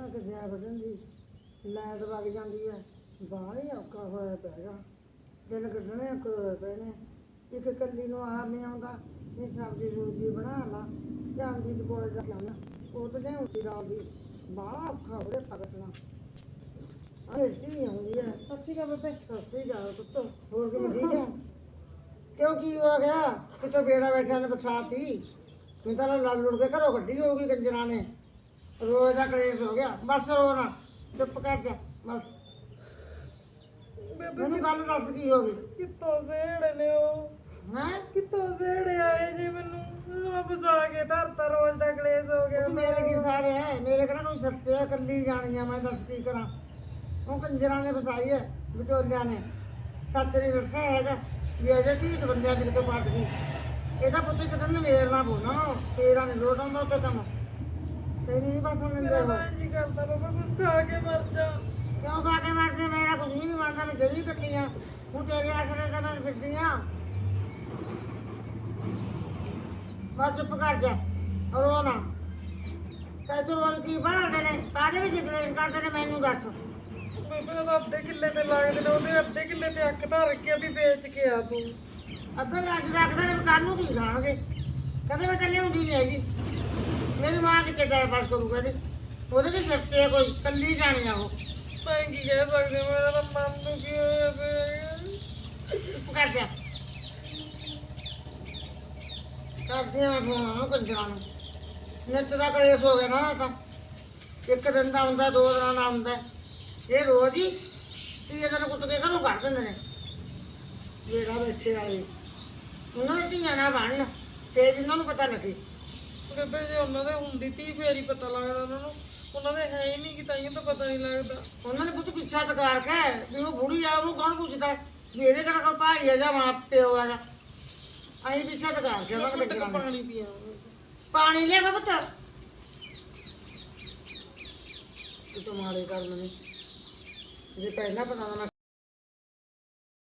ਨਾ ਕਿਸੇ ਆ ਵਧਣ ਦੀ ਲਾਈਟ ਵਗ ਜਾਂਦੀ ਹੈ ਬਾਹਰ ਹੀ ਔਖਾ ਹੋਇਆ ਪੈਗਾ ਦਿਨ ਕੱਢਣੇ ਔਖੇ ਹੋਏ ਪਏ ਨੇ। ਇੱਕ ਕੱਲੀ ਨੂੰ ਆਹ ਨਹੀਂ ਆਉਂਦਾ ਇਹ ਸਬਜ਼ੀ ਸੂਜੀ ਬਣਾ ਲਾ ਜਾਂਦੀ ਤੇ ਕੋਲ ਜਾ ਕੇ ਉਹ ਤਾਂ ਜਾਂ ਉੱਚੀ ਰਾਤ ਦੀ ਬਾਹਲਾ ਔਖਾ ਹੋ ਰਿਹਾ ਪਕੜਨਾ ਅਰੇ ਜੀ ਆਉਂਦੀ ਹੈ। ਸੱਸੀ ਕਾ ਬਤੇ ਸੱਸੀ ਜਾ ਪੁੱਤ। ਹੋਰ ਕਿ ਠੀਕ ਹੈ? ਕਿਉਂ ਕੀ ਹੋ ਗਿਆ? ਕਿਤੇ ਬੇੜਾ ਬੈਠਿਆ ਨੇ ਬਸਾਤੀ? ਮੈਂ ਤਾਂ ਲੜ ਲੁੜ ਕੇ ਘਰੋਂ ਕੱਢੀ ਹੋਊਗੀ ਕੰਜਰਾਂ ਨੇ। ਰੋਜ਼ ਦਾ ਕਲੇਸ਼ ਹੋ ਗਿਆ। ਬਸ ਰੋ ਨਾ ਚੁੱਪ ਕਰ ਜਾ ਬਸ। ਮੈਨੂੰ ਗੱਲ ਦੱਸ ਕੀ ਹੋ ਗਈ? ਕਿੱਥੋਂ ਸੇੜੇ ਨੇ ਉਹ ਹੈ? ਕਿੱਥੋਂ ਸੇੜੇ ਆਏ ਜੀ ਮੈਨੂੰ? ਮੈਂ ਬਸਾ ਕੇ ਧਰਤਾ ਰੋਜ਼ ਦਾ ਕਲੇਸ਼ ਹੋ ਗਿਆ। ਮੇਰੇ ਕੀ ਸਾਰੇ ਹੈ ਮੇਰੇ ਕਿਹੜਾ ਕੋਈ ਸੱਤੇ ਆ ਕੱਲੀ ਜਾਣੀ ਆ ਮੈਂ ਦੱਸ ਕੀ ਕਰਾਂ? ਉਹ ਕੰਜਰਾਂ ਨੇ ਫਸਾਈ ਹੈ ਵਿਚੋਲਿਆਂ ਨੇ। ਸੱਚ ਨਹੀਂ ਦੱਸਿਆ ਹੈਗਾ ਵੀ ਅਜੇ ਢੀਠ ਬੰਦਿਆਂ ਦੇ ਕਿਤੇ ਫਸ ਗਈ ਇਹਦਾ ਪੁੱਤ ਇੱਕ ਦਿਨ ਨਵੇੜਨਾ ਪਊਣਾ ਤੇਰਾ ਨਹੀਂ ਲੋਟ ਆਉਂਦਾ ਉੱਤੇ ਕੰਮ। ਤੈਨੂੰ ਨਹੀਂ ਬਸ ਮੇਰਾ ਹੋ ਮਨ ਜੀ ਕਰਦਾ ਬਾਬਾ ਕੁਝ ਖਾ ਕੇ ਮਰ ਜਾ। ਕਿਉਂ ਕਾਟੇ ਮਾਰਦੇ ਮੇਰਾ ਕੁਝ ਵੀ ਨਹੀਂ ਮਾਰਦਾ ਮੈਂ ਜਮੀ ਕੱਟੀ ਆ ਹੁਣ ਤੇਰੇ ਆਸਰੇ ਤਾਂ ਮੈਂ ਫਿਰਦੀ ਆ ਬਸ ਚੁੱਪ ਕਰ ਜਾ ਰੋ ਨਾ। ਤੇ ਤੂੰ ਰੋਲ ਕੀ ਬਣਾਉਂਦੇ ਨੇ? ਕਾਹਦੇ ਵਿੱਚ ਗਲੇਸ਼ ਕਰਦੇ ਨੇ ਮੈਨੂੰ ਦੱਸ। ਬਾਬਾ ਦਾ ਅੱਧੇ ਕਿੱਲੇ ਤੇ ਲੱਗਦੇ ਨੇ ਉਹਦੇ ਅੱਧੇ ਕਿੱਲੇ ਤੇ ਅੱਖ ਧਰ ਕੇ ਵੀ ਵੇਚ ਕੇ ਆ ਤੂੰ। ਅੱਧਾ ਲੱਜ ਰੱਖਦੇ ਨੇ ਕੱਲ ਨੂੰ ਕੀ ਖਾਣਗੇ ਕਦੇ ਮੈਂ ਤਾਂ ਲਿਆਉਂਦੀ ਨਹੀਂ ਹੈਗੀ। ਮੇਰੀ ਮਾਂ ਕਿਤੇ ਟਾਈਮ ਪਾਸ ਕਰੂਗਾ ਤੇ ਉਹਦੇ ਦੇ ਸਿਰ ਤੇ ਕੋਈ ਕੱਲੀ ਜਾਣੀ ਆ ਉਹ। ਮੈਂ ਕੀ ਕਹਿ ਸਕਦੀ ਮੇਰਾ ਤਾਂ ਮਨ ਕੀ ਹੋਇਆ ਪਿਆ ਚੁੱਪ ਕਰ ਜਾ। ਕਰਦੀ ਆ ਮੈਂ ਫੋਨ ਉਹਨੂੰ ਕੰਜਰਾਂ ਨੂੰ। ਨਿੱਤ ਦਾ ਕਲੇਸ਼ ਹੋ ਗਿਆ ਨਾ ਇਹ ਤਾਂ। ਇੱਕ ਦਿਨ ਦਾ ਹੁੰਦਾ ਦੋ ਦਿਨਾਂ ਦਾ ਹੁੰਦਾ। ਇਹ ਰੋਜ਼ ਹੀ ਤੀਏ ਦਿਨ ਕੁੱਟ ਕੇ ਘਰੋਂ ਕੱਢ ਦਿੰਦੇ ਨੇ। ਜਿਹੜਾ ਬੈਠੇ ਵਾਲੇ। ਉਹਨਾਂ ਦੇ ਧੀਆਂ ਨਾ ਬਣਨ ਤੇ ਜਿਨ੍ਹਾਂ ਨੂੰ ਪਤਾ ਲੱਗੇ। ਬੇਬੇ ਜੇ ਉਹਨਾਂ ਦੇ ਹੁੰਦੀ ਤੀ ਫੇਰ ਹੀ ਪਤਾ ਲੱਗਦਾ ਉਹਨਾਂ ਨੂੰ। ਉਹਨਾਂ ਦੇ ਹੈ ਹੀ ਨਹੀਂ ਕਿ ਤਾਈਆਂ ਤਾਂ ਪਤਾ ਨਹੀਂ ਲੱਗਦਾ। ਉਹਨਾਂ ਨੇ ਪੁੱਤ ਪਿੱਛਾ ਤਕਾਰ ਕੇ ਵੀ ਉਹ ਬੁੜੀ ਆ ਉਹਨੂੰ ਕੌਣ ਪੁੱਛਦਾ? ਵੀ ਇਹਦੇ ਕਿਹੜਾ ਕੋਈ ਭਾਈ ਆ ਜਾਂ ਮਾਂ ਪਿਓ ਆ ਜਾਂ? ਅਸੀਂ ਪਿੱਛਾ ਤਕਾਰ ਕੇ ਉਹਨਾਂ ਘੁੱਟ ਦੇ ਕੇ ਕੰਜਰਾਂ ਨੇ ਪਾਣੀ ਪੀਆ ਪਾਣੀ ਲਿਆ ਪੁੱਤ। ਤੂੰ ਤਾਂ ਮਾਰੇ ਕਰ ਮੈਨੂੰ ਜੇ ਪਹਿਲਾਂ ਪਤਾ ਨਾ